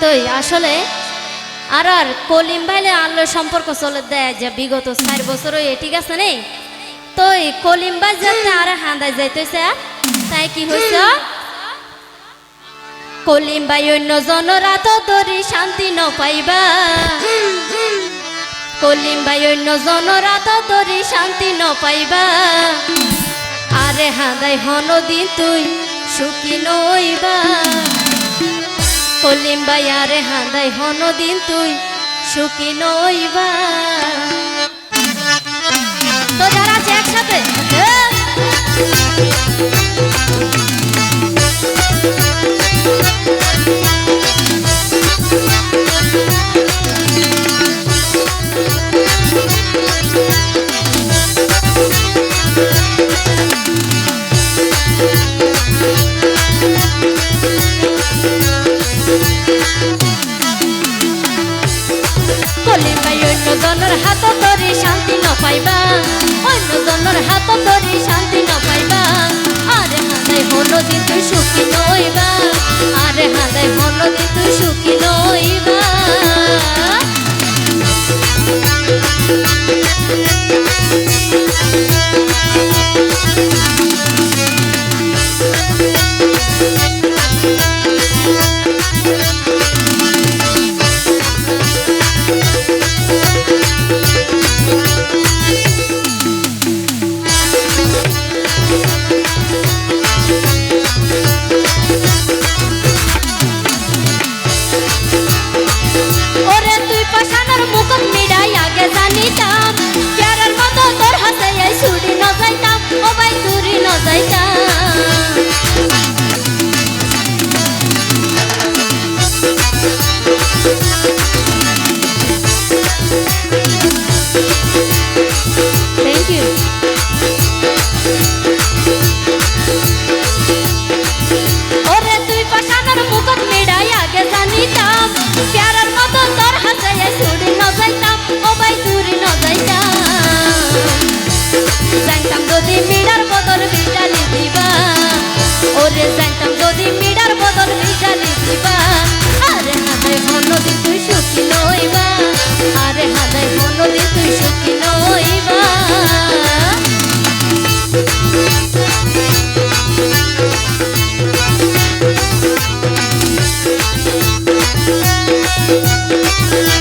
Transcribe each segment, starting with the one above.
তো আসলে আর আর কলিম ভাইলে আল্লাহর সম্পর্ক চলে দেয় যে বিগত চার বছর ঠিক আছে নেই? তো এই কলিম ভাই যাতে আর হাঁদায় যাইতেছে, তাই কি হয়েছে কলিম ভাই অন্য জনরা তো তরি শান্তি ন পাইবা। কলিম ভাই অন্য জনরা তো তরি শান্তি ন পাইবা। আরে হাঁদাই হন দিন তুই সুখী নইবা। কলিম ভাই আরে হাঁদাই হন দিন তুই সুখী নইবা। তো যারা আছে একসাথে হাত ধরে শান্তি ন পাইবা, অন্য জনের হাত ধরে শান্তি ন পাইবা। আরে হাঁদাই হলো দিন তুই সুখী নইবা, আরে হাঁদাই হলো দিন তুই সুখী নইবা। Quero ও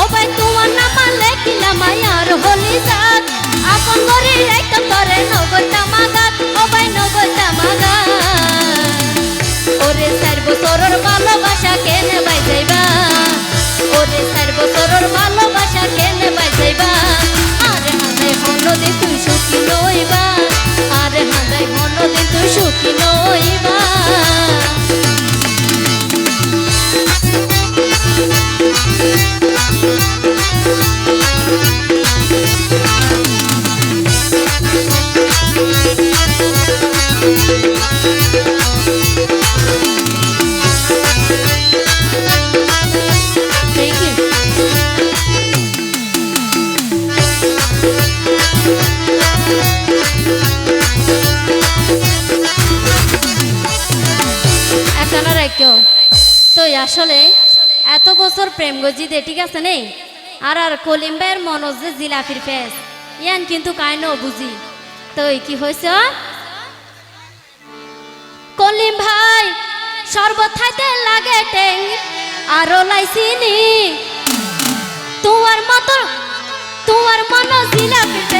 ও ভাই, তোমার নামা লেখিলাম আর হলি যাত আপন করে রাখতাম করে নবতা মাগাত ও ভাই নবতা মাগাত ওরে চার বছরের ভালোবাসা কেনে বাজাইবা ওরে চার বছরের ভালোবাসা কেনে দিন তুই সুখী নইবা। একটা রাখো তো আসলে এত বছর প্রেম গজিদে, ঠিক আছে নেই আর আর কলিম ভাইয়ের মনোজ যে জিলাপির ফেস, ইয়ান কিন্তু কাইন বুঝি। তো কি হয়েছে কলিম ভাই শরবত খাইতে লাগে টেং, আরও লাইছিনি তোমার মতো, তোমার মন জিলাপি পেছাই তো